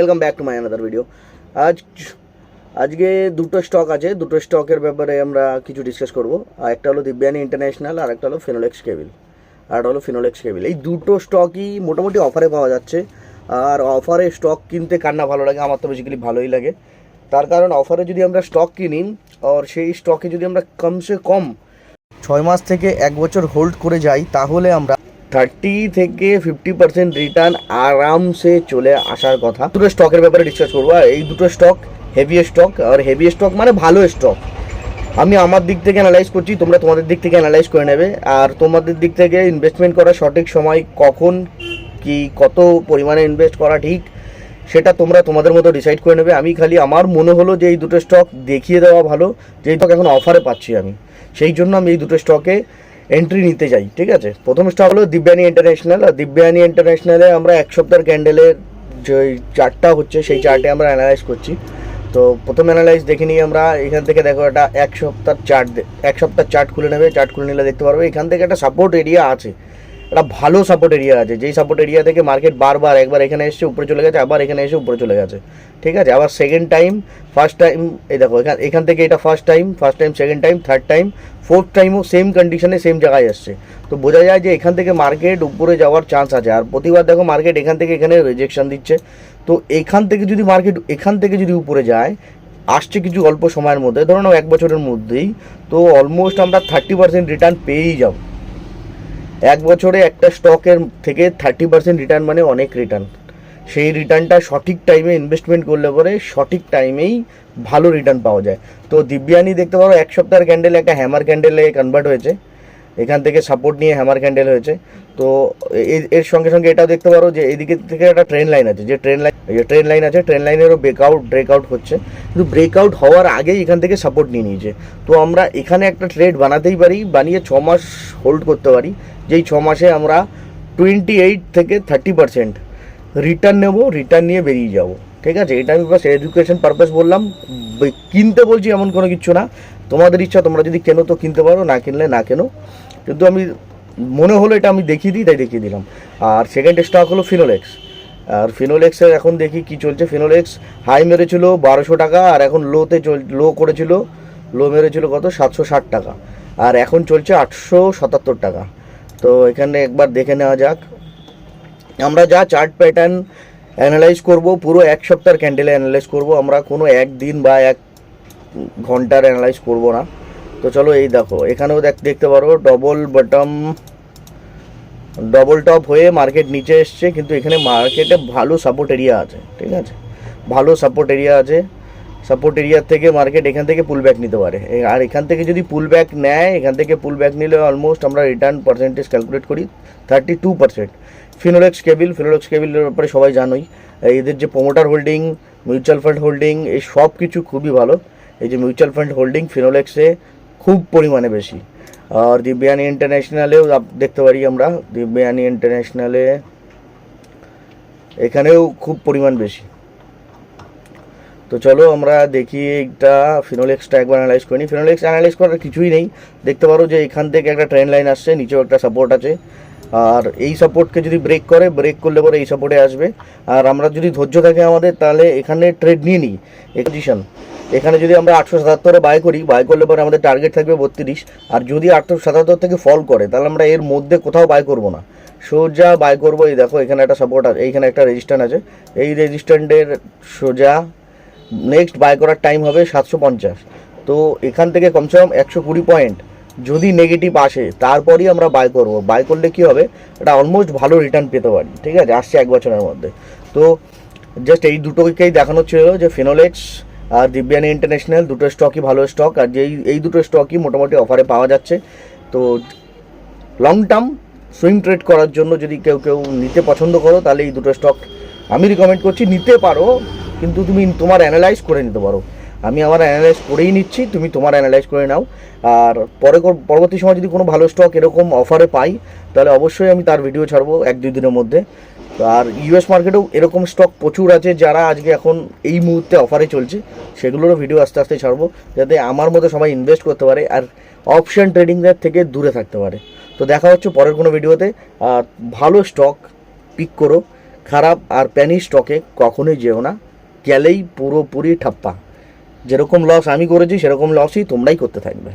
Welcome back to my another video আজ, আজকে দুটো স্টক আছে। দুটো স্টকের ব্যাপারে আমরা কিছু ডিসকাস করব। একটা হলো দিব্যানি ইন্টারন্যাশনাল আর একটা হলো ফিনোলেক্স কেবিল আর হলো ফিনোলেক্স কেবিল এই দুটো স্টকই মোটামুটি অফারে পাওয়া যাচ্ছে। আর অফারে স্টক কিনতে কার না ভালো লাগে, আমার তো বেসিক্যালি ভালোই লাগে। তার কারণ অফারে যদি আমরা স্টক কিনি, আর সেই স্টকে যদি আমরা কমসে কম ছয় মাস থেকে এক বছর হোল্ড করে যাই, তাহলে আমরা থার্টি থেকে ফিফটি পার্সেন্ট রিটার্ন আরামসে চলে আসার কথা। দুটো স্টকের ব্যাপারে ডিসকাস করব, আর এই দুটো স্টক হেভি স্টক আর হেভি স্টক মানে ভালো স্টক আমি আমার দিক থেকে অ্যানালাইজ করছি, তোমরা তোমাদের দিক থেকে অ্যানালাইজ করে নেবে। আর তোমাদের দিক থেকে ইনভেস্টমেন্ট করার সঠিক সময় কখন, কি, কত পরিমাণে ইনভেস্ট করা ঠিক, সেটা তোমরা তোমাদের মতো ডিসাইড করে নেবে। আমি খালি, আমার মনে হলো যে এই দুটো স্টক দেখিয়ে দেওয়া ভালো, যে এই স্টক এখন অফারে পাচ্ছি আমি। সেই জন্য আমি এই দুটো স্টকে এন্ট্রি নিতে যাই ঠিক আছে? প্রথম স্টপ হলো দিব্যানি ইন্টারন্যাশনাল আর দিব্যানি ইন্টারন্যাশনালে আমরা এক সপ্তাহের ক্যান্ডেলের যে চার্টটা হচ্ছে সেই চার্টে আমরা অ্যানালাইজ করছি। তো প্রথম অ্যানালাইজ দেখে নিই আমরা এখান থেকে দেখো একটা এক সপ্তাহ চার্ট এক সপ্তাহ চার্ট খুলে নেবে চার্ট খুলে নিলে দেখতে পারবে এখান থেকে একটা সাপোর্ট এরিয়া আছে। একটা ভালো সাপোর্ট এরিয়া আছে। যেই সাপোর্ট এরিয়া থেকে মার্কেট বারবার একবার এখানে এসে উপরে চলে গেছে, আবার এখানে এসে উপরে চলে গেছে। ঠিক আছে? আবার সেকেন্ড টাইম ফার্স্ট টাইম এই দেখো, এখান এখান থেকে এটা first time first time second time third time fourth টাইমও সেম কন্ডিশনে সেম জায়গায় আসছে তো বোঝা যায় যে এখান থেকে মার্কেট উপরে যাওয়ার চান্স আছে। আর প্রতিবার দেখো মার্কেট এখান থেকে এখানে রিজেকশন দিচ্ছে। তো এখান থেকে যদি মার্কেট এখান থেকে যদি উপরে যায়, আসছে কিছু অল্প সময়ের মধ্যে, ধরো এক বছরের মধ্যেই, তো অলমোস্ট আমরা থার্টি পার্সেন্ট রিটার্ন পেয়েই যাব। এক বছরে একটা স্টকের থেকে থার্টি পার্সেন্ট রিটার্ন মানে অনেক রিটার্ন সেই রিটার্নটা সঠিক টাইমে ইনভেস্টমেন্ট করলে পরে সঠিক টাইমেই ভালো রিটার্ন পাওয়া যায়। তো দিব্যানি, দেখতে পারো, এক সপ্তাহের ক্যান্ডেলে একটা হ্যামার ক্যান্ডেলে কনভার্ট হয়েছে। এখান থেকে সাপোর্ট নিয়ে হ্যামার ক্যান্ডেল হয়েছে। তো এর সঙ্গে সঙ্গে এটাও দেখতে পারো যে এদিকে থেকে একটা ট্রেন লাইন আছে, যে ট্রেন লাইন যে ট্রেন লাইন আছে ট্রেন লাইনেরও ব্রেকআউট ব্রেকআউট হচ্ছে। কিন্তু ব্রেকআউট হওয়ার আগেই এখান থেকে সাপোর্ট নিয়ে নিয়েছে। তো আমরা এখানে একটা ট্রেড বানাতেই পারি, বানিয়ে ছ মাস হোল্ড করতে পারি, যেই ছ মাসে আমরা টোয়েন্টি এইট থেকে থার্টি পার্সেন্ট রিটার্ন নেব রিটার্ন নিয়ে বেরিয়ে যাব। ঠিক আছে? এটা আমি বাস এডুকেশন পারপাস বললাম। কিনতে বলছি এমন কোনো কিছু না। তোমাদের ইচ্ছা, তোমরা যদি কেনো তো কিনতে পারো, না কিনলে না কেনো। কিন্তু আমি, মনে হলো এটা আমি দেখিয়ে দিই, তাই দেখিয়ে দিলাম। আর সেকেন্ড স্টক হলো ফিনোলেক্স আর ফিনোলেক্সের এখন দেখি কি চলছে। ফিনোলেক্স হাই মেরেছিল বারোশো টাকা, আর এখন লোতে চল লো করেছিল লো মেরেছিল কত? সাতশো ষাট টাকা। আর এখন চলছে আটশো সাতাত্তর টাকা। তো এখানে একবার দেখে নেওয়া যাক। আমরা যা চার্ট প্যাটার্ন অ্যানালাইজ করব, পুরো এক সপ্তাহের ক্যান্ডেলে অ্যানালাইজ করব। আমরা কোনো একদিন বা এক ঘণ্টার অ্যানালাইজ করব না। তো চলো এই দেখো, এখানেও দেখ, দেখতে পারো ডবল বটম ডবল টপ হয়ে মার্কেট নিচে এসছে, কিন্তু এখানে মার্কেটে ভালো সাপোর্ট এরিয়া আছে, ঠিক আছে? ভালো সাপোর্ট এরিয়া আছে। সাপোর্ট এরিয়ার থেকে মার্কেট এখান থেকে পুল ব্যাক নিতে পারে। আর এখান থেকে যদি পুল ব্যাক নেয়, এখান থেকে পুল ব্যাক নিলে অলমোস্ট আমরা রিটার্ন পার্সেন্টেজ ক্যালকুলেট করি thirty two percent Finolex cable Finolex কেবিলের ব্যাপারে সবাই জানোই। এদের যে promoter holding mutual fund holding এই সব কিছু খুবই ভালো। এই যে মিউচুয়াল ফান্ড হোল্ডিং ফিনোলেক্সে খুব পরিমাণে বেশি। আর দিব্যানি ইন্টারন্যাশনালেও দেখতে পারি আমরা দিব্যানি ইন্টারন্যাশনালে এখানেও খুব পরিমাণ বেশি। তো চলো আমরা দেখি এটা ফিনোলেক্সটা একবার অ্যানালাইজ করি। ফিনোলেক্স অ্যানালাইজ করার কিছুই নেই। দেখতে পারো যে এখান থেকে একটা ট্রেন লাইন আসছে, নিচেও একটা সাপোর্ট আছে। আর এই সাপোর্টকে যদি ব্রেক করে ব্রেক করলে পরে এই সাপোর্টে আসবে। আর আমরা যদি ধৈর্য থাকে আমাদের, তাহলে এখানে ট্রেড নিয়ে নিই। পজিশন এখানে যদি আমরা আটশো সাতাত্তরে বাই করি বাই করলে পরে আমাদের টার্গেট থাকবে বত্রিশ। আর যদি আটশো সাতাত্তর থেকে ফল করে, তাহলে আমরা এর মধ্যে কোথাও বাই করব না। সোজা বাই করব, এই দেখো, এখানে একটা সাপোর্ট আছে, এইখানে একটা রেজিস্ট্যান্ট আছে। এই রেজিস্ট্যান্টের সোজা নেক্সট বাই করার টাইম হবে সাতশো পঞ্চাশ। তো এখান থেকে কমসে কম একশো কুড়ি পয়েন্ট যদি নেগেটিভ আসে, তারপরই আমরা বাই করব। বাই করলে কি হবে? এটা অলমোস্ট ভালো রিটার্ন পেতে পারি। ঠিক আছে? আসছে এক বছরের মধ্যে। তো জাস্ট এই দুটোকেই দেখানো ছিল যে ফিনোলেক্স আর দিব্যানি ইন্টারন্যাশনাল দুটো স্টকই ভালো স্টক আর যেই, এই দুটো স্টকই মোটামুটি অফারে পাওয়া যাচ্ছে। তো লং টার্ম সুইং ট্রেড করার জন্য যদি কেউ কেউ নিতে পছন্দ করো, তাহলে এই দুটো স্টক আমি রিকমেন্ড করছি, নিতে পারো, কিন্তু তুমি তোমার অ্যানালাইজ করে নিতে পারো। আমি আমার অ্যানালাইজ করেই নিচ্ছি, তুমি তোমার অ্যানালাইজ করে নাও। আর পরে পরবর্তী সময় যদি কোনো ভালো স্টক এরকম অফারে পাই, তাহলে অবশ্যই আমি তার ভিডিও ছাড়বো এক, দুই দিনের মধ্যে। আর ইউএস মার্কেটেও এরকম স্টক প্রচুর আছে, যারা আজকে এখন এই মুহূর্তে অফারে চলছে। সেগুলোরও ভিডিও আস্তে আস্তে ছাড়বো, যাতে আমার মতো সবাই ইনভেস্ট করতে পারে আর অপশান ট্রেডিংয়ের থেকে দূরে থাকতে পারে। তো দেখা হচ্ছে পরের কোনো ভিডিওতে আর ভালো স্টক পিক করো, খারাপ আর প্যানি স্টকে কখনোই যেও না, গেলেই পুরোপুরি ঠাপ্পা। যেরকম লস আমি করেছি, সেরকম লসই তোমরাই করতে থাকবে।